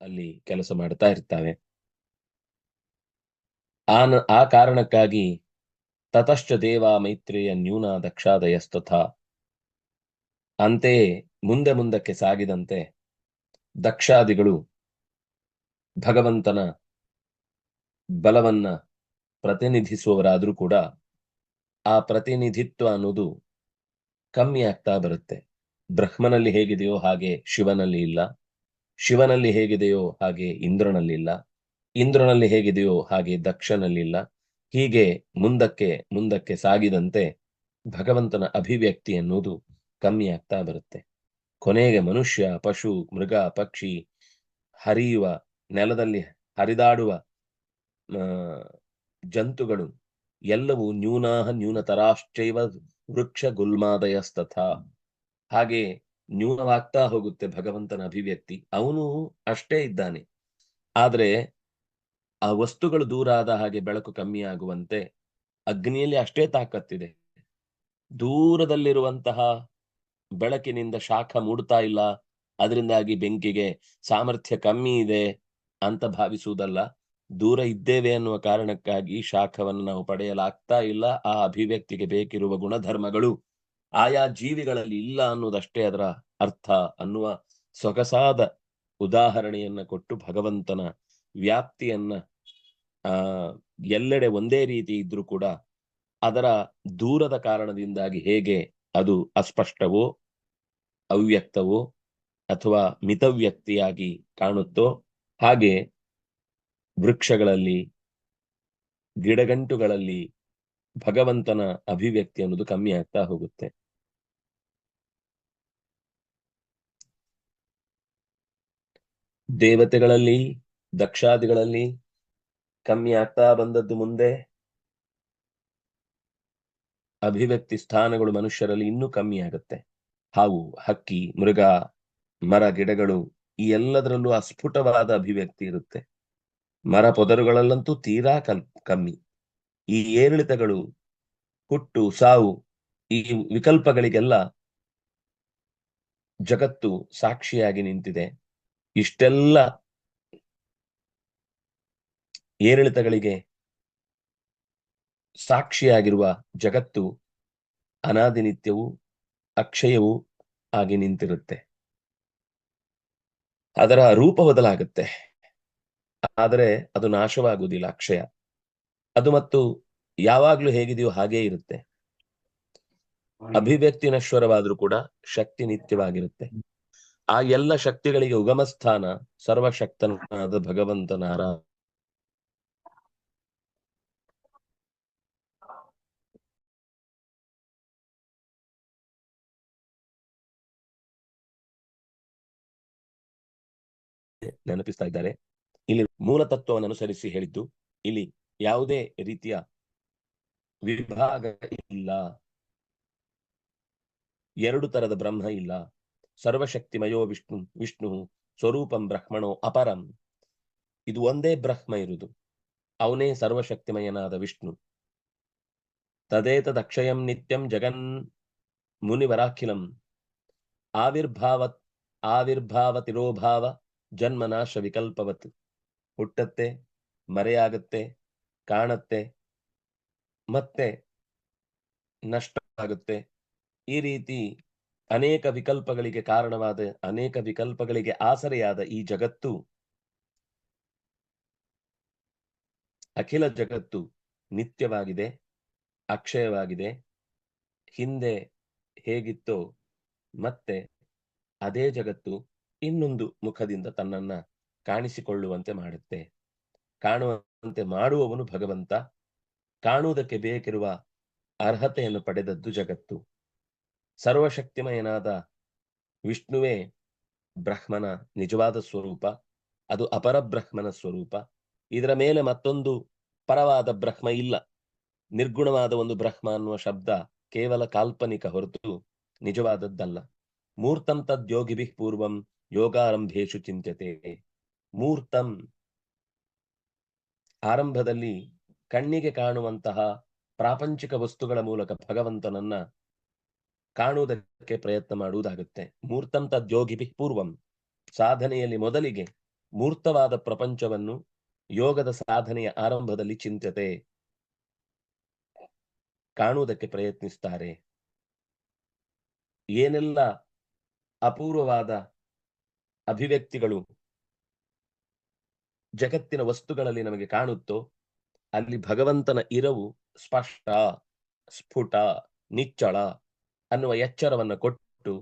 ಅಲ್ಲಿ ಕೆಲಸ ಮಾಡ್ತಾ ಇರ್ತವೆ. ಆ ಆ ಕಾರಣಕ್ಕಾಗಿ ತತಶ್ಚ ದೇವ ಮೈತ್ರೇಯ ನ್ಯೂನ ದಕ್ಷಾದಯಸ್ತಥ. ಅಂತೆಯೇ ಮುಂದೆ ಮುಂದಕ್ಕೆ ಸಾಗಿದಂತೆ ದಕ್ಷಾದಿಗಳು ಭಗವಂತನ ಬಲವನ್ನ ಪ್ರತಿನಿಧಿಸುವವರಾದರೂ ಕೂಡ ಆ ಪ್ರತಿನಿಧಿತ್ವ ಅನ್ನೋದು ಕಮ್ಮಿ ಆಗ್ತಾ ಬರುತ್ತೆ. ಬ್ರಹ್ಮನಲ್ಲಿ ಹೇಗಿದೆಯೋ ಹಾಗೆ ಶಿವನಲ್ಲಿ ಇಲ್ಲ. ಶಿವನಲ್ಲಿ ಹೇಗಿದೆಯೋ ಹಾಗೆ ಇಂದ್ರನಲ್ಲಿಲ್ಲ. ಇಂದ್ರನಲ್ಲಿ ಹೇಗಿದೆಯೋ ಹಾಗೆ ದಕ್ಷನಲ್ಲಿಲ್ಲ. ಹೀಗೆ ಮುಂದಕ್ಕೆ ಮುಂದಕ್ಕೆ ಸಾಗಿದಂತೆ ಭಗವಂತನ ಅಭಿವ್ಯಕ್ತಿ ಅನ್ನೋದು ಕಮ್ಮಿ ಆಗ್ತಾ ಬರುತ್ತೆ. ಕೊನೆಗೆ ಮನುಷ್ಯ, ಪಶು, ಮೃಗ, ಪಕ್ಷಿ ಹರಿಯುವ, ನೆಲದಲ್ಲಿ ಹರಿದಾಡುವ ಜಂತುಗಳು ಎಲ್ಲವೂ ನ್ಯೂನಾಹ ನ್ಯೂನತರಾಶ್ಚೈವ ವೃಕ್ಷ ಗುಲ್ಮಾದಯಸ್ತಥ. ಹಾಗೆ ನ್ಯೂನವಾಗ್ತಾ ಹೋಗುತ್ತೆ ಭಗವಂತನ ಅಭಿವ್ಯಕ್ತಿ. ಅವನು ಅಷ್ಟೇ ಇದ್ದಾನೆ. ಆದ್ರೆ ಆ ವಸ್ತುಗಳು ದೂರ ಆದ ಹಾಗೆ ಬೆಳಕು ಕಮ್ಮಿ ಆಗುವಂತೆ ಅಗ್ನಿಯಲ್ಲಿ ಅಷ್ಟೇ ತಾಕತ್ತಿದೆ. ದೂರದಲ್ಲಿರುವಂತಹ ಬೆಳಕಿನಿಂದ ಶಾಖ ಮೂಡ್ತಾ ಇಲ್ಲ. ಅದರಿಂದಾಗಿ ಬೆಂಕಿಗೆ ಸಾಮರ್ಥ್ಯ ಕಮ್ಮಿ ಇದೆ ಅಂತ ಭಾವಿಸುವುದಲ್ಲ. ದೂರ ಇದ್ದೇವೆ ಅನ್ನುವ ಕಾರಣಕ್ಕಾಗಿ ಶಾಖವನ್ನು ನಾವು ಪಡೆಯಲಾಗ್ತಾ ಇಲ್ಲ. ಆ ಅಭಿವ್ಯಕ್ತಿಗೆ ಬೇಕಿರುವ ಗುಣಧರ್ಮಗಳು ಆಯಾ ಜೀವಿಗಳಲ್ಲಿ ಇಲ್ಲ ಅನ್ನೋದಷ್ಟೇ ಅದರ ಅರ್ಥ ಅನ್ನುವ ಸೊಗಸಾದ ಉದಾಹರಣೆಯನ್ನ ಕೊಟ್ಟು ಭಗವಂತನ ವ್ಯಾಪ್ತಿಯನ್ನ ಎಲ್ಲೆಡೆ ಒಂದೇ ರೀತಿ ಇದ್ರೂ ಕೂಡ ಅದರ ದೂರದ ಕಾರಣದಿಂದಾಗಿ ಹೇಗೆ ಅದು ಅಸ್ಪಷ್ಟವೋ, ಅವ್ಯಕ್ತವೋ ಅಥವಾ ಮಿತವ್ಯಕ್ತಿಯಾಗಿ ಕಾಣುತ್ತೋ ಹಾಗೆ ವೃಕ್ಷಗಳಲ್ಲಿ, ಗಿಡಗಂಟುಗಳಲ್ಲಿ ಭಗವಂತನ ಅಭಿವ್ಯಕ್ತಿ ಅನ್ನೋದು ಕಮ್ಮಿ ಆಗ್ತಾ ಹೋಗುತ್ತೆ. ದೇವತೆಗಳಲ್ಲಿ, ದಕ್ಷಾದಿಗಳಲ್ಲಿ ಕಮ್ಮಿ ಆಗ್ತಾ ಬಂದದ್ದು ಮುಂದೆ ಅಭಿವ್ಯಕ್ತಿ ಸ್ಥಾನಗಳು ಮನುಷ್ಯರಲ್ಲಿ ಇನ್ನೂ ಕಮ್ಮಿ ಆಗುತ್ತೆ. ಹಾವು, ಹಕ್ಕಿ, ಮೃಗ, ಮರ, ಗಿಡಗಳು ಈ ಎಲ್ಲದರಲ್ಲೂ ಅಸ್ಫುಟವಾದ ಅಭಿವ್ಯಕ್ತಿ ಇರುತ್ತೆ. ಮರ ಪೊದರುಗಳಲ್ಲಂತೂ ತೀರಾ ಕಮ್ಮಿ. ಈ ಏರಿಳಿತಗಳು ಹುಟ್ಟು ಸಾವು ಈ ವಿಕಲ್ಪಗಳಿಗೆಲ್ಲ ಜಗತ್ತು ಸಾಕ್ಷಿಯಾಗಿ ನಿಂತಿದೆ. ಇಷ್ಟೆಲ್ಲ ಏರಿಳಿತಗಳಿಗೆ ಸಾಕ್ಷಿಯಾಗಿರುವ ಜಗತ್ತು ಅನಾದಿನಿತ್ಯವೂ ಅಕ್ಷಯವೂ ಆಗಿ ನಿಂತಿರುತ್ತೆ. ಅದರ ರೂಪ ಬದಲಾಗುತ್ತೆ. ಆದರೆ ಅದು ನಾಶವಾಗುವುದಿಲ್ಲ ಅಕ್ಷಯ. ಅದು ಮತ್ತು ಯಾವಾಗ್ಲೂ ಹೇಗಿದೆಯೋ ಹಾಗೇ ಇರುತ್ತೆ. ಅಭಿವ್ಯಕ್ತಿ ನಶ್ವರವಾದ್ರೂ ಕೂಡ ಶಕ್ತಿ ನಿತ್ಯವಾಗಿರುತ್ತೆ. ಆ ಎಲ್ಲ ಶಕ್ತಿಗಳಿಗೆ ಉಗಮ ಸ್ಥಾನ ಸರ್ವಶಕ್ತನಾದ ಭಗವಂತನ ಆರಾ ನೆನಪಿಸ್ತಾ ಇದ್ದಾರೆ. ಇಲ್ಲಿ ಮೂಲ ತತ್ವವನ್ನು ಅನುಸರಿಸಿ ಹೇಳಿದ್ದು ಇಲ್ಲಿ ಯಾವುದೇ ರೀತಿಯ ವಿಭಾಗ ಇಲ್ಲ. ಎರಡು ತರದ ಬ್ರಹ್ಮ ಇಲ್ಲ. ಸರ್ವಶಕ್ತಿಮಯೋ ವಿಷ್ಣು ವಿಷ್ಣು ಸ್ವರೂಪಂ ಬ್ರಹ್ಮಣೋ ಅಪರಂ. ಇದು ಒಂದೇ ಬ್ರಹ್ಮ ಇರುವುದು. ಅವನೇ ಸರ್ವಶಕ್ತಿಮಯನಾದ ವಿಷ್ಣು. ತದೇತದಕ್ಷಯಂ ನಿತ್ಯಂ ಜಗನ್ ಮುನಿವರಾಖಿಲಂ. ಆವಿರ್ಭಾವ ಆವಿರ್ಭಾವ ತಿರೋಭಾವ ಜನ್ಮನಾಶ ವಿಕಲ್ಪವತ್. ಹುಟ್ಟತ್ತೆ, ಮರೆಯಾಗತ್ತೆ ಕಾಣತ್ತೆ, ಮತ್ತೆ ನಷ್ಟ ಆಗುತ್ತೆ ಈ ರೀತಿ ಅನೇಕ ವಿಕಲ್ಪಗಳಿಗೆ ಕಾರಣವಾದ, ಅನೇಕ ವಿಕಲ್ಪಗಳಿಗೆ ಆಸರೆಯಾದ ಈ ಜಗತ್ತು, ಅಖಿಲ ಜಗತ್ತು ನಿತ್ಯವಾಗಿದೆ, ಅಕ್ಷಯವಾಗಿದೆ. ಹಿಂದೆ ಹೇಗಿತ್ತೋ ಮತ್ತೆ ಅದೇ ಜಗತ್ತು ಇನ್ನೊಂದು ಮುಖದಿಂದ ತನ್ನನ್ನ ಕಾಣಿಸಿಕೊಳ್ಳುವಂತೆ ಮಾಡುತ್ತೆ. ಕಾಣುವಂತೆ ಮಾಡುವವನು ಭಗವಂತ. ಕಾಣುವುದಕ್ಕೆ ಬೇಕಿರುವ ಅರ್ಹತೆಯನ್ನು ಪಡೆದದ್ದು ಜಗತ್ತು. ಸರ್ವಶಕ್ತಿಮಯನಾದ ವಿಷ್ಣುವೇ ಬ್ರಹ್ಮನ ನಿಜವಾದ ಸ್ವರೂಪ. ಅದು ಅಪರಬ್ರಹ್ಮನ ಸ್ವರೂಪ. ಇದರ ಮೇಲೆ ಮತ್ತೊಂದು ಪರವಾದ ಬ್ರಹ್ಮ ಇಲ್ಲ. ನಿರ್ಗುಣವಾದ ಒಂದು ಬ್ರಹ್ಮ ಅನ್ನುವ ಶಬ್ದ ಕೇವಲ ಕಾಲ್ಪನಿಕ ಹೊರತು ನಿಜವಾದದ್ದಲ್ಲ. ಮೂರ್ತಂ ತದ್ಯೋಗಿಭಿಃ ಪೂರ್ವಂ ಯೋಗಾರಂಭೇಶು ಚಿಂತ್ಯತೆ. ಮೂರ್ತಂ ಆರಂಭದಲ್ಲಿ ಕಣ್ಣಿಗೆ ಕಾಣುವಂತಹ ಪ್ರಾಪಂಚಿಕ ವಸ್ತುಗಳ ಮೂಲಕ ಭಗವಂತನನ್ನ ಕಾಣುವುದಕ್ಕೆ ಪ್ರಯತ್ನ ಮಾಡುವುದಾಗುತ್ತೆ. ಮೂರ್ತಂತ ದ್ಯೋಗಿಭಿ ಪೂರ್ವಂ. ಸಾಧನೆಯಲ್ಲಿ ಮೊದಲಿಗೆ ಮೂರ್ತವಾದ ಪ್ರಪಂಚವನ್ನು ಯೋಗದ ಸಾಧನೆಯ ಆರಂಭದಲ್ಲಿ ಚಿಂತತೆ ಕಾಣುವುದಕ್ಕೆ ಪ್ರಯತ್ನಿಸ್ತಾರೆ. ಏನೆಲ್ಲ ಅಪೂರ್ವವಾದ ಅಭಿವ್ಯಕ್ತಿಗಳು ಜಗತ್ತಿನ ವಸ್ತುಗಳಲ್ಲಿ ನಮಗೆ ಕಾಣುತ್ತೋ, ಅಲ್ಲಿ ಭಗವಂತನ ಇರವು ಸ್ಪಷ್ಟ, ಸ್ಫುಟ, ನಿಚ್ಚಳ ಅನ್ನುವ ಎಚ್ಚರವನ್ನು ಕೊಟ್ಟು,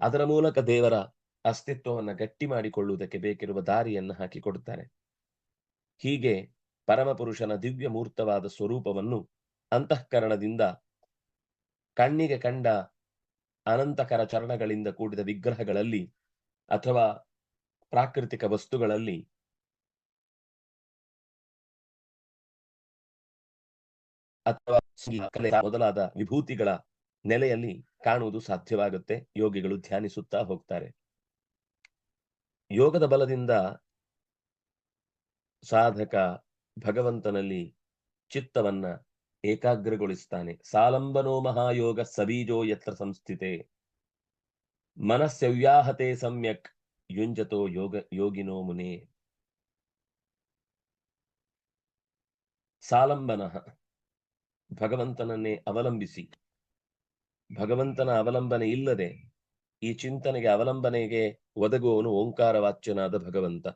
ಅದರ ಮೂಲಕ ದೇವರ ಅಸ್ತಿತ್ವವನ್ನು ಗಟ್ಟಿ ಮಾಡಿಕೊಳ್ಳುವುದಕ್ಕೆ ಬೇಕಿರುವ ದಾರಿಯನ್ನು ಹಾಕಿಕೊಡುತ್ತಾರೆ ಹೀಗೆ ಪರಮಪುರುಷನ ದಿವ್ಯ ಮೂರ್ತವಾದ ಸ್ವರೂಪವನ್ನು ಅಂತಃಕರಣದಿಂದ ಕಣ್ಣಿಗೆ ಕಂಡ ಅನಂತಕರ ಚರಣಗಳಿಂದ ಕೂಡಿದ ವಿಗ್ರಹಗಳಲ್ಲಿ ಅಥವಾ ಪ್ರಾಕೃತಿಕ ವಸ್ತುಗಳಲ್ಲಿ ಅಥವಾ ಕಲೆ ಮೊದಲಾದ ವಿಭೂತಿಗಳ ನೆಲೆಯಲ್ಲಿ ಕಾಣುವುದು ಸಾಧ್ಯವಾಗುತ್ತೆ. ಯೋಗಿಗಳು ಧ್ಯಾನಿಸುತ್ತಾ ಹೋಗ್ತಾರೆ. ಯೋಗದ ಬಲದಿಂದ ಸಾಧಕ ಭಗವಂತನಲ್ಲಿ ಚಿತ್ತವನ್ನ ಏಕಾಗ್ರಗೊಳಿಸ್ತಾನೆ. ಸಾಲಂಬನೋ ಮಹಾಯೋಗ ಸಬೀಜೋ ಯತ್ರ ಸಂಸ್ಥಿತೆ. ಮನಸ್ಸವ್ಯಾಹತೆ ಸಮ್ಯಕ್ ಯುಂಜತೋ ಯೋಗ, ಯೋಗಿನೋ ಮುನೆ. ಸಾಲಂಬನ. ಭಗವಂತನನ್ನೇ ಅವಲಂಬಿಸಿ. ಭಗವಂತನ ಅವಲಂಬನೆ ಇಲ್ಲದೆ ಈ ಚಿಂತನೆಗೆ ಅವಲಂಬನೆಗೆ ಒದಗುವವನು ಓಂಕಾರ ವಾಚ್ಯನಾದ ಭಗವಂತ.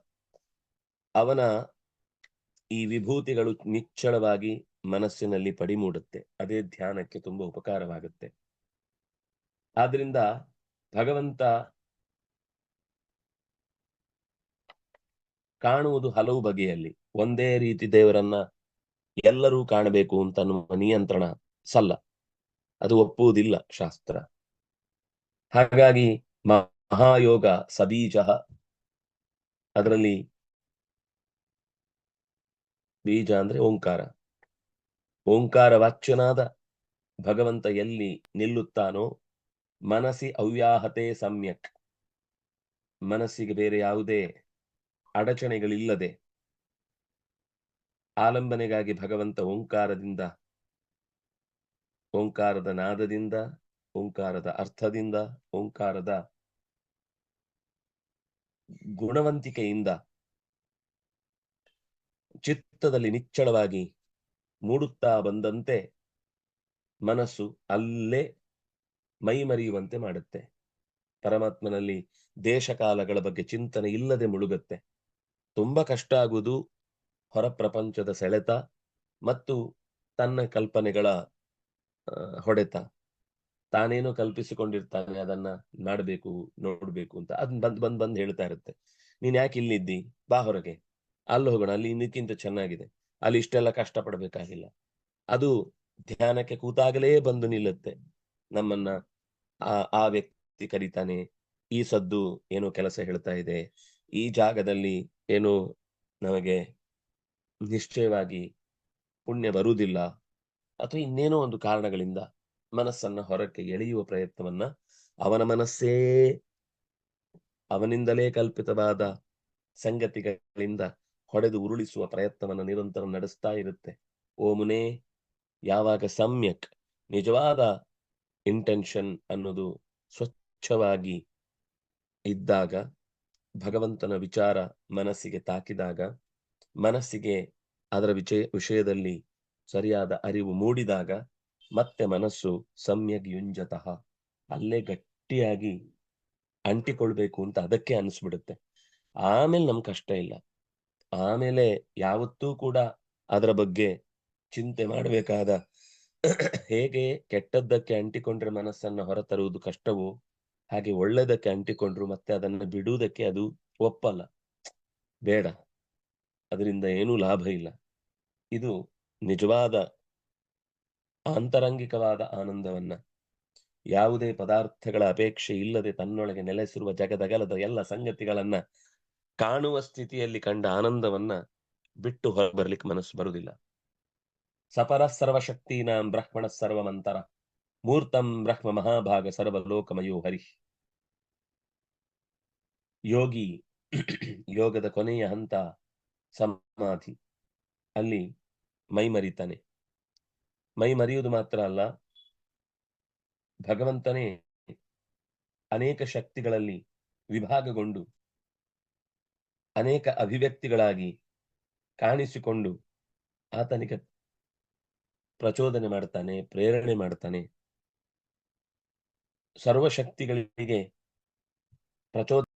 ಅವನ ಈ ವಿಭೂತಿಗಳು ನಿಚ್ಚಳವಾಗಿ ಮನಸ್ಸಿನಲ್ಲಿ ಪಡಿಮೂಡುತ್ತೆ. ಅದೇ ಧ್ಯಾನಕ್ಕೆ ತುಂಬಾ ಉಪಕಾರವಾಗುತ್ತೆ. ಆದ್ರಿಂದ ಭಗವಂತ ಕಾಣುವುದು ಹಲವು ಬಗೆಯಲ್ಲಿ. ಒಂದೇ ರೀತಿ ದೇವರನ್ನ ಎಲ್ಲರೂ ಕಾಣಬೇಕು ಅಂತ ಅನ್ನುವ ನಿಯಂತ್ರಣ ಸಲ್ಲ. ಅದು ಒಪ್ಪುವುದಿಲ್ಲ ಶಾಸ್ತ್ರ. ಹಾಗಾಗಿ ಮಹಾಯೋಗ ಸಬೀಜ. ಅದರಲ್ಲಿ ಬೀಜ ಅಂದ್ರೆ ಓಂಕಾರ. ಓಂಕಾರ ವಾಚ್ಯನಾದ ಭಗವಂತ ಎಲ್ಲಿ ನಿಲ್ಲುತ್ತಾನೋ ಮನಸ್ಸಿ ಅವ್ಯಾಹತೆ ಸಮ್ಯಕ್. ಮನಸ್ಸಿಗೆ ಬೇರೆ ಯಾವುದೇ ಅಡಚಣೆಗಳಿಲ್ಲದೆ ಆಲಂಬನೆಗಾಗಿ ಭಗವಂತ ಓಂಕಾರದಿಂದ, ಓಂಕಾರದ ನಾದದಿಂದ, ಓಂಕಾರದ ಅರ್ಥದಿಂದ, ಓಂಕಾರದ ಗುಣವಂತಿಕೆಯಿಂದ ಚಿತ್ತದಲ್ಲಿ ನಿಚ್ಚಳವಾಗಿ ಮೂಡುತ್ತಾ ಬಂದಂತೆ ಮನಸ್ಸು ಅಲ್ಲೇ ಮೈಮರೆಯುವಂತೆ ಮಾಡುತ್ತೆ. ಪರಮಾತ್ಮನಲ್ಲಿ ದೇಶಕಾಲಗಳ ಬಗ್ಗೆ ಚಿಂತನೆ ಇಲ್ಲದೆ ಮುಳುಗತ್ತೆ. ತುಂಬಾ ಕಷ್ಟ ಆಗುವುದು ಹೊರ ಪ್ರಪಂಚದ ಸೆಳೆತ ಮತ್ತು ತನ್ನ ಕಲ್ಪನೆಗಳ ಹೊಡೆತ. ತಾನೇನೋ ಕಲ್ಪಿಸಿಕೊಂಡಿರ್ತಾನೆ, ಅದನ್ನ ನಾಡಬೇಕು, ನೋಡ್ಬೇಕು ಅಂತ. ಅದನ್ನ ಬಂದ್ ಬಂದ್ ಬಂದ್ ಹೇಳ್ತಾ ಇರುತ್ತೆ. ನೀನ್ ಯಾಕೆ ಇಲ್ಲಿದ್ದಿ? ಬಾ ಹೊರಗೆ. ಅಲ್ಲಿ ಹೋಗೋಣ. ಅಲ್ಲಿ ಇನ್ನಕ್ಕಿಂತ ಚೆನ್ನಾಗಿದೆ. ಅಲ್ಲಿ ಇಷ್ಟೆಲ್ಲ ಕಷ್ಟ ಪಡ್ಬೇಕಾಗಿಲ್ಲ ಅದು ಧ್ಯಾನಕ್ಕೆ ಕೂತಾಗಲೇ ಬಂದು ನಿಲ್ಲುತ್ತೆ. ನಮ್ಮನ್ನ ಆ ಆ ವ್ಯಕ್ತಿ ಕರೀತಾನೆ. ಈ ಸದ್ದು ಏನೋ ಕೆಲಸ ಹೇಳ್ತಾ ಇದೆ. ಈ ಜಾಗದಲ್ಲಿ ಏನೋ ನಮಗೆ ನಿಶ್ಚಯವಾಗಿ ಪುಣ್ಯ ಬರುವುದಿಲ್ಲ ಅಥವಾ ಇನ್ನೇನೋ ಒಂದು ಕಾರಣಗಳಿಂದ ಮನಸ್ಸನ್ನ ಹೊರಕ್ಕೆ ಎಳೆಯುವ ಪ್ರಯತ್ನವನ್ನ ಅವನ ಮನಸ್ಸೇ ಅವನಿಂದಲೇ ಕಲ್ಪಿತವಾದ ಸಂಗತಿಗಳಿಂದ ಹೊಡೆದು ಉರುಳಿಸುವ ಪ್ರಯತ್ನವನ್ನ ನಿರಂತರ ನಡೆಸ್ತಾ ಇರುತ್ತೆ. ಓ ಯಾವಾಗ ಸಮ್ಯಕ್ ನಿಜವಾದ ಇಂಟೆನ್ಷನ್ ಅನ್ನೋದು ಸ್ವಚ್ಛವಾಗಿ ಇದ್ದಾಗ ಭಗವಂತನ ವಿಚಾರ ಮನಸ್ಸಿಗೆ ತಾಕಿದಾಗ ಮನಸ್ಸಿಗೆ ಅದರ ವಿಷಯ ವಿಷಯದಲ್ಲಿ ಸರಿಯಾದ ಅರಿವು ಮೂಡಿದಾಗ ಮತ್ತೆ ಮನಸ್ಸು ಸಮ್ಯಗ್ ಯುಂಜತಃ. ಅಲ್ಲೇ ಗಟ್ಟಿಯಾಗಿ ಅಂಟಿಕೊಳ್ಬೇಕು ಅಂತ ಅದಕ್ಕೆ ಅನಿಸ್ಬಿಡುತ್ತೆ. ಆಮೇಲೆ ನಮ್ ಕಷ್ಟ ಇಲ್ಲ. ಆಮೇಲೆ ಯಾವತ್ತೂ ಕೂಡ ಅದರ ಬಗ್ಗೆ ಚಿಂತೆ ಮಾಡಬೇಕಾದ ಹೇಗೆ ಕೆಟ್ಟದ್ದಕ್ಕೆ ಅಂಟಿಕೊಂಡ್ರೆ ಮನಸ್ಸನ್ನ ಹೊರತರುವುದು ಕಷ್ಟವೋ, ಹಾಗೆ ಒಳ್ಳೆದಕ್ಕೆ ಅಂಟಿಕೊಂಡ್ರು ಮತ್ತೆ ಅದನ್ನ ಬಿಡುವುದಕ್ಕೆ ಅದು ಒಪ್ಪಲ್ಲ. ಬೇಡ. ಅದರಿಂದ ಏನೂ ಲಾಭ ಇಲ್ಲ. ಇದು ನಿಜವಾದ ಆಂತರಂಗಿಕವಾದ ಆನಂದವನ್ನ. ಯಾವುದೇ ಪದಾರ್ಥಗಳ ಅಪೇಕ್ಷೆ ಇಲ್ಲದೆ ತನ್ನೊಳಗೆ ನೆಲೆಸಿರುವ ಜಗದಗಲದ ಎಲ್ಲ ಸಂಗತಿಗಳನ್ನ ಕಾಣುವ ಸ್ಥಿತಿಯಲ್ಲಿ ಕಂಡ ಆನಂದವನ್ನ ಬಿಟ್ಟು ಹೊರ ಬರ್ಲಿಕ್ಕೆ ಮನಸ್ಸು ಬರುವುದಿಲ್ಲ. ಸಪರ ಸರ್ವಶಕ್ತೀನಾಂ ಬ್ರಹ್ಮಣ ಸರ್ವಮಂತರ. ಮೂರ್ತಂ ಬ್ರಹ್ಮ ಮಹಾಭಾಗ ಸರ್ವಲೋಕಮಯೋ ಹರಿ. ಯೋಗಿ, ಯೋಗದ ಕೊನೆಯ ಹಂತ ಸಮಾಧಿ. ಅಲ್ಲಿ ಮೈ ಮರಿತಾನೆ. ಮೈ ಮರೆಯುವುದು ಮಾತ್ರ ಅಲ್ಲ, ಭಗವಂತನೇ ಅನೇಕ ಶಕ್ತಿಗಳಲ್ಲಿ ವಿಭಾಗಗೊಂಡು, ಅನೇಕ ಅಭಿವ್ಯಕ್ತಿಗಳಾಗಿ ಕಾಣಿಸಿಕೊಂಡು ಆತನಿಗೆ ಪ್ರಚೋದನೆ ಮಾಡ್ತಾನೆ, ಪ್ರೇರಣೆ ಮಾಡ್ತಾನೆ. ಸರ್ವಶಕ್ತಿಗಳಿಗೆ ಪ್ರಚೋದ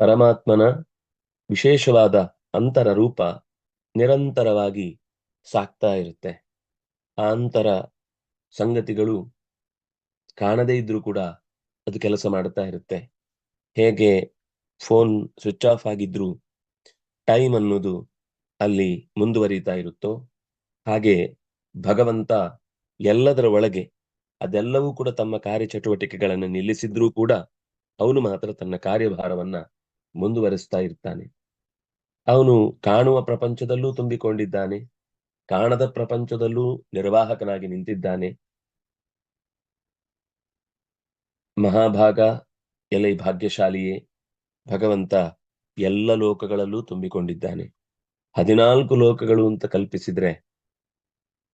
ಪರಮಾತ್ಮನ ವಿಶೇಷವಾದ ಅಂತರ ರೂಪ ನಿರಂತರವಾಗಿ ಸಾಕ್ತಾ ಇರುತ್ತೆ. ಆ ಅಂತರ ಸಂಗತಿಗಳು ಕಾಣದೇ ಇದ್ರೂ ಕೂಡ ಅದು ಕೆಲಸ ಮಾಡ್ತಾ ಇರುತ್ತೆ. ಹೇಗೆ ಫೋನ್ ಸ್ವಿಚ್ ಆಫ್ ಆಗಿದ್ರು ಟೈಮ್ ಅನ್ನೋದು ಅಲ್ಲಿ ಮುಂದುವರಿತಾ ಇರುತ್ತೋ, ಹಾಗೆ ಭಗವಂತ ಎಲ್ಲದರ ಒಳಗೆ ಅದೆಲ್ಲವೂ ಕೂಡ ತಮ್ಮ ಕಾರ್ಯಚಟುವಟಿಕೆಗಳನ್ನು ನಿಲ್ಲಿಸಿದ್ರೂ ಕೂಡ ಅವನು ಮಾತ್ರ ತನ್ನ ಕಾರ್ಯಭಾರವನ್ನ ಮುಂದುವರಿಸ್ತಾ ಇರ್ತಾನೆ. ಅವನು ಕಾಣುವ ಪ್ರಪಂಚದಲ್ಲೂ ತುಂಬಿಕೊಂಡಿದ್ದಾನೆ, ಕಾಣದ ಪ್ರಪಂಚದಲ್ಲೂ ನಿರ್ವಾಹಕನಾಗಿ ನಿಂತಿದ್ದಾನೆ. ಮಹಾಭಾಗ, ಎಲೈ ಭಾಗ್ಯಶಾಲಿಯೇ, ಭಗವಂತ ಎಲ್ಲ ಲೋಕಗಳಲ್ಲೂ ತುಂಬಿಕೊಂಡಿದ್ದಾನೆ. ಹದಿನಾಲ್ಕು ಲೋಕಗಳು ಅಂತ ಕಲ್ಪಿಸಿದ್ರೆ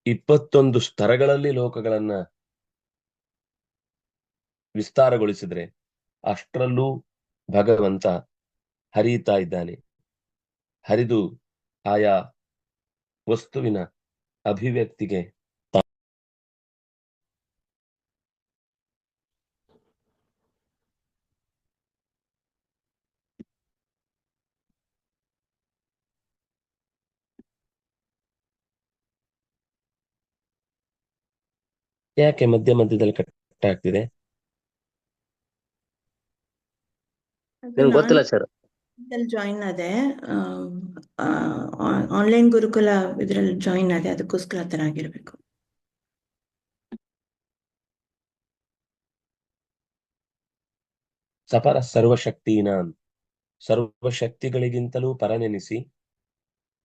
ಇಪ್ಪತ್ತೊಂದು ಸ್ತರಗಳಲ್ಲಿ ಲೋಕಗಳನ್ನ ವಿಸ್ತಾರಗೊಳಿಸಿದ್ರೆ ಅಷ್ಟರಲ್ಲೂ ಭಗವಂತ ಹರಿಯುತ್ತಾ ಇದ್ದಾನೆ. ಹರಿದು ಆಯಾ ವಸ್ತುವಿನ ಅಭಿವ್ಯಕ್ತಿಗೆ ಯಾಕೆ ಮಧ್ಯ ಮಧ್ಯದಲ್ಲಿ ಕಟ್ ಆಗ್ತಿದೆ? ಗೊತ್ತಿಲ್ಲ ಸರ್. ಜಾಯಿನ್ ಆದೆ. ಆನ್ಲೈನ್ ಗುರುಕುಲ ಇದ್ರಲ್ಲಿ ಜಾಯಿನ್ ಆದೆ. ಅದಕ್ಕೋಸ್ಕರ ಆ ತರ ಆಗಿರ್ಬೇಕು. ಸಪರ ಸರ್ವಶಕ್ತಿನ ಸರ್ವಶಕ್ತಿಗಳಿಗಿಂತಲೂ ಪರನೆನಿಸಿ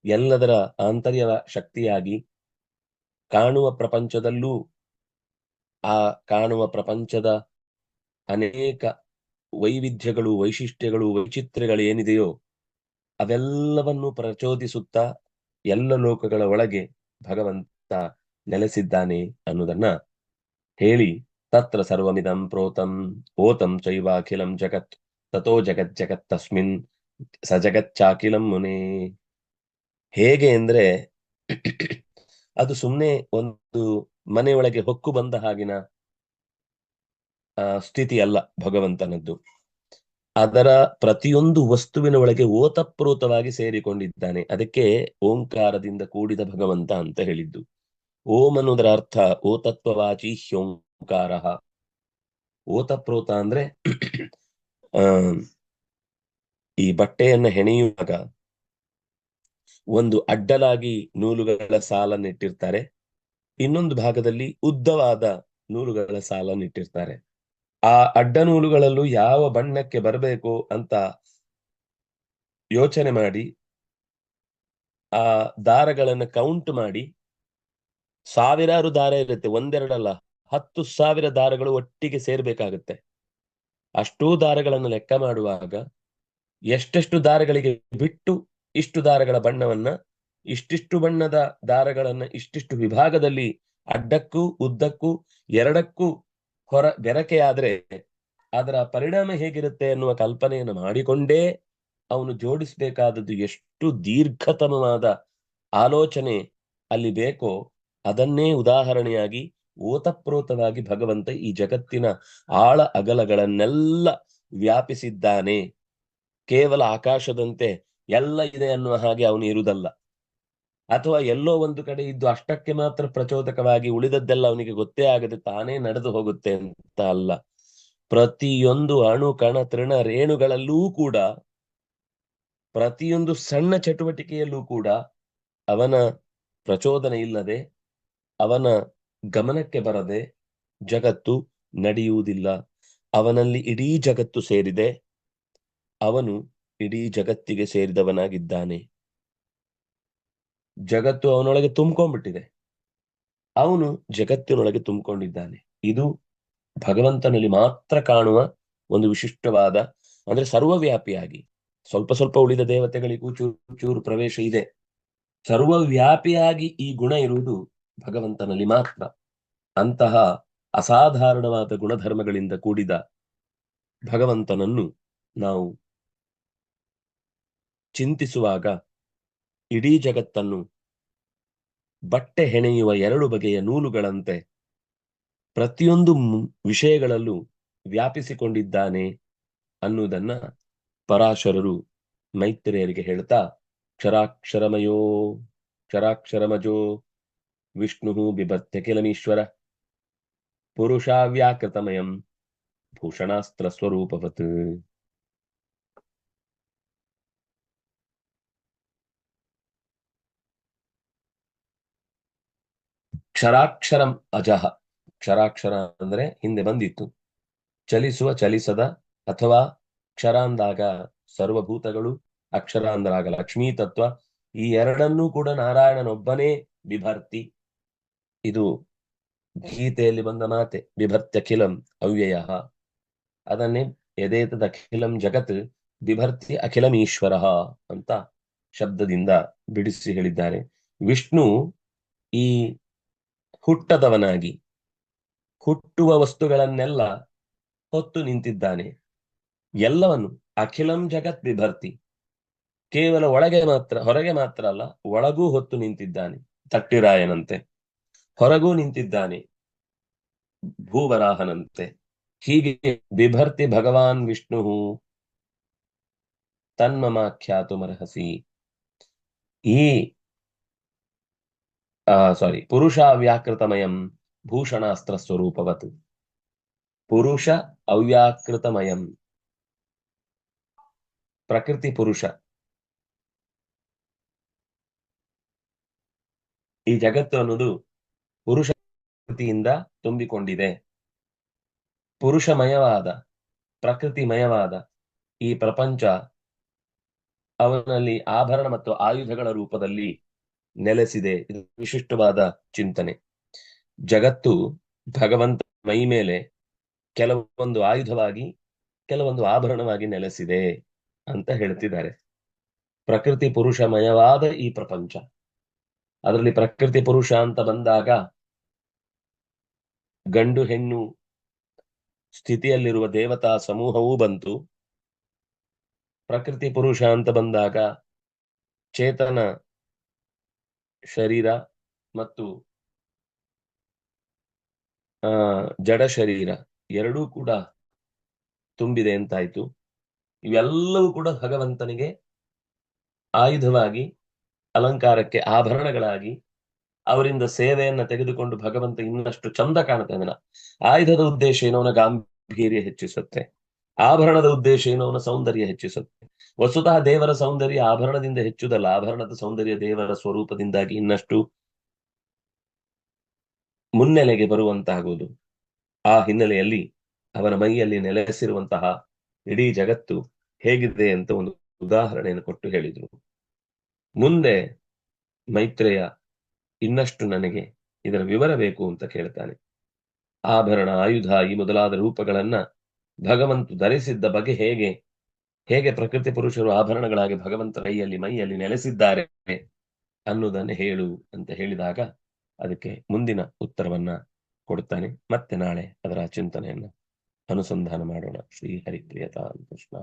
ಎಲ್ಲದರ ಆಂತರ್ಯ ಶಕ್ತಿಯಾಗಿ ಕಾಣುವ ಪ್ರಪಂಚದಲ್ಲೂ ಆ ಕಾಣುವ ಪ್ರಪಂಚದ ಅನೇಕ ವೈವಿಧ್ಯಗಳು, ವೈಶಿಷ್ಟ್ಯಗಳು ವೈಚಿತ್ರ್ಯಗಳು ಏನಿದೆಯೋ ಅವೆಲ್ಲವನ್ನು ಪ್ರಚೋದಿಸುತ್ತಾ ಎಲ್ಲ ಲೋಕಗಳ ಒಳಗೆ ಭಗವಂತ ನೆಲೆಸಿದ್ದಾನೆ ಅನ್ನೋದನ್ನ ಹೇಳಿ ತತ್ರ ಸರ್ವಮಿದಂ ಪ್ರೋತಂ ಓತಂ ಚೈವಾಖಿಲಂ ಜಗತ್ ತಥೋ ಜಗತ್ ಜಗತ್ ತಸ್ಮಿನ್ ಸ ಜಗಚ್ಚಾಖಿಲಂ ಮುನೇ. ಹೇಗೆ ಅಂದ್ರೆ ಅದು ಸುಮ್ಮನೆ ಒಂದು ಮನೆಯೊಳಗೆ ಹೊಕ್ಕು ಬಂದ ಹಾಗಿನ ಸ್ಥಿತಿ ಅಲ್ಲ ಭಗವಂತನದ್ದು. ಅದರ ಪ್ರತಿಯೊಂದು ವಸ್ತುವಿನ ಒಳಗೆ ಓತಪ್ರೋತವಾಗಿ ಸೇರಿಕೊಂಡಿದ್ದಾನೆ. ಅದಕ್ಕೆ ಓಂಕಾರದಿಂದ ಕೂಡಿದ ಭಗವಂತ ಅಂತ ಹೇಳಿದ್ದು. ಓಂ ಅನ್ನೋದರ ಅರ್ಥ ಓತತ್ವವಾಚಿ ಹ್ಯೋಂಕಾರ. ಓತಪ್ರೋತ ಅಂದ್ರೆ, ಆ, ಈ ಬಟ್ಟೆಯನ್ನ ಹೆಣೆಯುವಾಗ ಒಂದು ಅಡ್ಡಲಾಗಿ ನೂಲುಗಳ ಸಾಲನ್ನಿಟ್ಟಿರ್ತಾರೆ. ಇನ್ನೊಂದು ಭಾಗದಲ್ಲಿ ಉದ್ದವಾದ ನೂಲುಗಳ ಸಾಲನ್ನಿಟ್ಟಿರ್ತಾರೆ. ಆ ಅಡ್ಡನೂಲುಗಳಲ್ಲೂ ಯಾವ ಬಣ್ಣಕ್ಕೆ ಬರಬೇಕು ಅಂತ ಯೋಚನೆ ಮಾಡಿ, ಆ ದಾರಗಳನ್ನು ಕೌಂಟ್ ಮಾಡಿ. ಸಾವಿರಾರು ದಾರ ಇರುತ್ತೆ, ಒಂದೆರಡಲ್ಲ, ಹತ್ತು ಸಾವಿರ ದಾರಗಳು ಒಟ್ಟಿಗೆ ಸೇರ್ಬೇಕಾಗುತ್ತೆ. ಅಷ್ಟೂ ದಾರಗಳನ್ನು ಲೆಕ್ಕ ಮಾಡುವಾಗ ಎಷ್ಟೆಷ್ಟು ದಾರಗಳಿಗೆ ಬಿಟ್ಟು ಇಷ್ಟು ದಾರಗಳ ಬಣ್ಣವನ್ನ, ಇಷ್ಟಿಷ್ಟು ಬಣ್ಣದ ದಾರಗಳನ್ನ, ಇಷ್ಟಿಷ್ಟು ವಿಭಾಗದಲ್ಲಿ ಅಡ್ಡಕ್ಕೂ ಉದ್ದಕ್ಕೂ ಎರಡಕ್ಕೂ ಹೊರ ಬೆರಕೆ ಆದ್ರೆ ಅದರ ಪರಿಣಾಮ ಹೇಗಿರುತ್ತೆ ಅನ್ನುವ ಕಲ್ಪನೆಯನ್ನು ಮಾಡಿಕೊಂಡೇ ಅವನು ಜೋಡಿಸಬೇಕಾದದ್ದು ಎಷ್ಟು ದೀರ್ಘತಮವಾದ ಆಲೋಚನೆ ಅಲ್ಲಿ ಬೇಕೋ ಅದನ್ನೇ ಉದಾಹರಣೆಯಾಗಿ ಓತಪ್ರೋತವಾಗಿ ಭಗವಂತ ಈ ಜಗತ್ತಿನ ಆಳ ಅಗಲಗಳನ್ನೆಲ್ಲ ವ್ಯಾಪಿಸಿದ್ದಾನೆ. ಕೇವಲ ಆಕಾಶದಂತೆ ಎಲ್ಲ ಇದೆ ಅನ್ನುವ ಹಾಗೆ ಅವನು ಇರುವುದಲ್ಲ. ಅಥವಾ ಎಲ್ಲೋ ಒಂದು ಕಡೆ ಇದ್ದು ಅಷ್ಟಕ್ಕೆ ಮಾತ್ರ ಪ್ರಚೋದಕವಾಗಿ ಉಳಿದದ್ದೆಲ್ಲ ಅವನಿಗೆ ಗೊತ್ತೇ ಆಗದೆ ತಾನೇ ನಡೆದು ಹೋಗುತ್ತೆ ಅಂತ ಅಲ್ಲ. ಪ್ರತಿಯೊಂದು ಅಣು, ಕಣ, ತೃಣ, ರೇಣುಗಳಲ್ಲೂ ಕೂಡ, ಪ್ರತಿಯೊಂದು ಸಣ್ಣ ಚಟುವಟಿಕೆಯಲ್ಲೂ ಕೂಡ ಅವನ ಪ್ರಚೋದನೆ ಇಲ್ಲದೆ, ಅವನ ಗಮನಕ್ಕೆ ಬರದೆ ಜಗತ್ತು ನಡೆಯುವುದಿಲ್ಲ. ಅವನಲ್ಲಿ ಇಡೀ ಜಗತ್ತು ಸೇರಿದೆ. ಅವನು ಇಡೀ ಜಗತ್ತಿಗೆ ಸೇರಿದವನಾಗಿದ್ದಾನೆ. ಜಗತ್ತು ಅವನೊಳಗೆ ತುಂಬ್ಕೊಂಡ್ಬಿಟ್ಟಿದೆ. ಅವನು ಜಗತ್ತಿನೊಳಗೆ ತುಂಬಿಕೊಂಡಿದ್ದಾನೆ. ಇದು ಭಗವಂತನಲ್ಲಿ ಮಾತ್ರ ಕಾಣುವ ಒಂದು ವಿಶಿಷ್ಟವಾದ, ಅಂದ್ರೆ ಸರ್ವವ್ಯಾಪಿಯಾಗಿ. ಸ್ವಲ್ಪ ಸ್ವಲ್ಪ ಉಳಿದ ದೇವತೆಗಳಿಗೂ ಚೂರು ಚೂರು ಪ್ರವೇಶ ಇದೆ. ಸರ್ವವ್ಯಾಪಿಯಾಗಿ ಈ ಗುಣ ಇರುವುದು ಭಗವಂತನಲ್ಲಿ ಮಾತ್ರ. ಅಂತಹ ಅಸಾಧಾರಣವಾದ ಗುಣಧರ್ಮಗಳಿಂದ ಕೂಡಿದ ಭಗವಂತನನ್ನು ನಾವು ಚಿಂತಿಸುವಾಗ ಇಡೀ ಜಗತ್ತನ್ನು ಬಟ್ಟೆ ಹೆಣೆಯುವ ಎರಡು ಬಗೆಯ ನೂಲುಗಳಂತೆ ಪ್ರತಿಯೊಂದು ವಿಷಯಗಳಲ್ಲೂ ವ್ಯಾಪಿಸಿಕೊಂಡಿದ್ದಾನೆ ಅನ್ನುವುದನ್ನ ಪರಾಶರರು ಮೈತ್ರೇಯರಿಗೆ ಹೇಳ್ತಾ, ಕ್ಷರಾಕ್ಷರಮಯೋ, ಕ್ಷರಾಕ್ಷರಮಜೋ, ವಿಷ್ಣು ಬಿಭತ್ಯ ಕಿಲಮೀಶ್ವರ ಪುರುಷಾವ್ಯಾಕೃತಮಯಂ ಭೂಷಣಾಸ್ತ್ರ ಸ್ವರೂಪವತ್. ಕ್ಷರಾಕ್ಷರಂ ಅಜಹ ಕ್ಷರಾಕ್ಷರ ಅಂದ್ರೆ ಹಿಂದೆ ಬಂದಿತ್ತು. ಚಲಿಸುವ, ಚಲಿಸದ ಅಥವಾ ಕ್ಷರ ಅಂದಾಗ ಸರ್ವಭೂತಗಳು ಅಕ್ಷರ ಅಂದಾಗ ಲಕ್ಷ್ಮೀ ತತ್ವ, ಈ ಎರಡನ್ನೂ ಕೂಡ ನಾರಾಯಣನೊಬ್ಬನೇ ಬಿಭರ್ತಿ ಇದು ಗೀತೆಯಲ್ಲಿ ಬಂದ ಮಾತೆ ಬಿಭರ್ತ್ಯಖಿಲಂ ಅವ್ಯಯ. ಅದನ್ನೇ ಯದೇತದ ಅಖಿಲಂ ಜಗತ್ ಬಿಭರ್ತಿ ಅಖಿಲಂ ಈಶ್ವರ ಅಂತ ಶಬ್ದದಿಂದ ಬಿಡಿಸಿ ಹೇಳಿದ್ದಾರೆ. ವಿಷ್ಣು ಈ ಹುಟ್ಟದವನಾಗಿ, ಹುಟ್ಟುವ ವಸ್ತುಗಳನ್ನೆಲ್ಲ ಹೊತ್ತು ನಿಂತಿದ್ದಾನೆ. ಎಲ್ಲವನ್ನು ಅಖಿಲಂ ಜಗತ್ ಬಿಭರ್ತಿ ಕೇವಲ ಒಳಗೆ ಮಾತ್ರ, ಹೊರಗೆ ಮಾತ್ರ ಅಲ್ಲ, ಒಳಗೂ ಹೊತ್ತು ನಿಂತಿದ್ದಾನೆ ತಟ್ಟಿರಾಯನಂತೆ. ಹೊರಗೂ ನಿಂತಿದ್ದಾನೆ ಭೂವರಾಹನಂತೆ. ಹೀಗೆ ಬಿಭರ್ತಿ ಭಗವಾನ್ ವಿಷ್ಣು ತನ್ಮಮಾಖ್ಯಾತುಮರ್ಹಸಿ. ಈ ಸಾರಿ ಪುರುಷ ಅವ್ಯಾಕೃತಮಯಂ ಭೂಷಣಾಸ್ತ್ರ ಸ್ವರೂಪವತ್ ಪುರುಷ ಅವ್ಯಾಕೃತಮಯಂ. ಪ್ರಕೃತಿ ಪುರುಷ. ಈ ಜಗತ್ತು ಅನ್ನೋದು ಪುರುಷ ಪ್ರಕೃತಿಯಿಂದ ತುಂಬಿಕೊಂಡಿದೆ. ಪುರುಷಮಯವಾದ, ಪ್ರಕೃತಿಮಯವಾದ ಈ ಪ್ರಪಂಚ ಅವನಲ್ಲಿ ಆಭರಣ ಮತ್ತು ಆಯುಧಗಳ ರೂಪದಲ್ಲಿ ನೆಲೆಸಿದೆ. ಇದು ವಿಶಿಷ್ಟವಾದ ಚಿಂತನೆ. ಜಗತ್ತು ಭಗವಂತ ಮೈ ಮೇಲೆ ಕೆಲವೊಂದು ಆಯುಧವಾಗಿ, ಕೆಲವೊಂದು ಆಭರಣವಾಗಿ ನೆಲೆಸಿದೆ ಅಂತ ಹೇಳ್ತಿದ್ದಾರೆ. ಪ್ರಕೃತಿ ಪುರುಷಮಯವಾದ ಈ ಪ್ರಪಂಚ. ಅದರಲ್ಲಿ ಪ್ರಕೃತಿ ಪುರುಷ ಅಂತ ಬಂದಾಗ ಗಂಡು ಹೆಣ್ಣು ಸ್ಥಿತಿಯಲ್ಲಿರುವ ದೇವತಾ ಸಮೂಹವೂ ಬಂತು. ಪ್ರಕೃತಿ ಪುರುಷ ಅಂತ ಬಂದಾಗ ಚೇತನ ಶರೀರ ಮತ್ತು, ಆ, ಜಡ ಶರೀರ ಎರಡೂ ಕೂಡ ತುಂಬಿದೆ ಅಂತಾಯ್ತು. ಇವೆಲ್ಲವೂ ಕೂಡ ಭಗವಂತನಿಗೆ ಆಯುಧವಾಗಿ, ಅಲಂಕಾರಕ್ಕೆ ಆಭರಣಗಳಾಗಿ, ಅವರಿಂದ ಸೇವೆಯನ್ನ ತೆಗೆದುಕೊಂಡು ಭಗವಂತ ಇನ್ನಷ್ಟು ಚಂದ ಕಾಣ್ತಾನೆ ಆಯುಧದ ಉದ್ದೇಶ ಏನೋ ಗಾಂಭೀರ್ಯ ಹೆಚ್ಚಿಸುತ್ತೆ. ಆಭರಣದ ಉದ್ದೇಶ ಏನೋ ಸೌಂದರ್ಯ ಹೆಚ್ಚಿಸುತ್ತೆ. ವಸ್ತುತಃ ದೇವರ ಸೌಂದರ್ಯ ಆಭರಣದಿಂದ ಹೆಚ್ಚುದಲ್ಲ ಆಭರಣದ ಸೌಂದರ್ಯ ದೇವರ ಸ್ವರೂಪದಿಂದಾಗಿ ಇನ್ನಷ್ಟು ಮುನ್ನೆಲೆಗೆ ಬರುವಂತಾಗುವುದು. ಆ ಹಿನ್ನೆಲೆಯಲ್ಲಿ ಅವನ ಮೈಯಲ್ಲಿ ನೆಲೆಸಿರುವಂತಹ ಇಡೀ ಜಗತ್ತು ಹೇಗಿದೆ ಅಂತ ಒಂದು ಉದಾಹರಣೆಯನ್ನು ಕೊಟ್ಟು ಹೇಳಿದರು. ಮುಂದೆ ಮೈತ್ರೇಯ ಇನ್ನಷ್ಟು ನನಗೆ ಇದರ ವಿವರ ಬೇಕು ಅಂತ ಕೇಳ್ತಾನೆ. ಆಭರಣ, ಆಯುಧ ಈ ಮೊದಲಾದ ರೂಪಗಳನ್ನ ಭಗವಂತ ಧರಿಸಿದ್ದ ಬಗೆ ಹೇಗೆ ಹೇಗೆ ಪ್ರಕೃತಿ ಪುರುಷರು ಆಭರಣಗಳಾಗಿ ಭಗವಂತ ಕೈಯಲ್ಲಿ, ಮೈಯಲ್ಲಿ ನೆಲೆಸಿದ್ದಾರೆ ಅನ್ನುವುದನ್ನು ಹೇಳು ಅಂತ ಹೇಳಿದಾಗ ಅದಕ್ಕೆ ಮುಂದಿನ ಉತ್ತರವನ್ನ ಕೊಡ್ತಾನೆ ಮತ್ತೆ ನಾಳೆ ಅದರ ಚಿಂತನೆಯನ್ನ ಅನುಸಂಧಾನ ಮಾಡೋಣ. ಶ್ರೀ ಹರಿಪ್ರಿಯತಾ ಕೃಷ್ಣ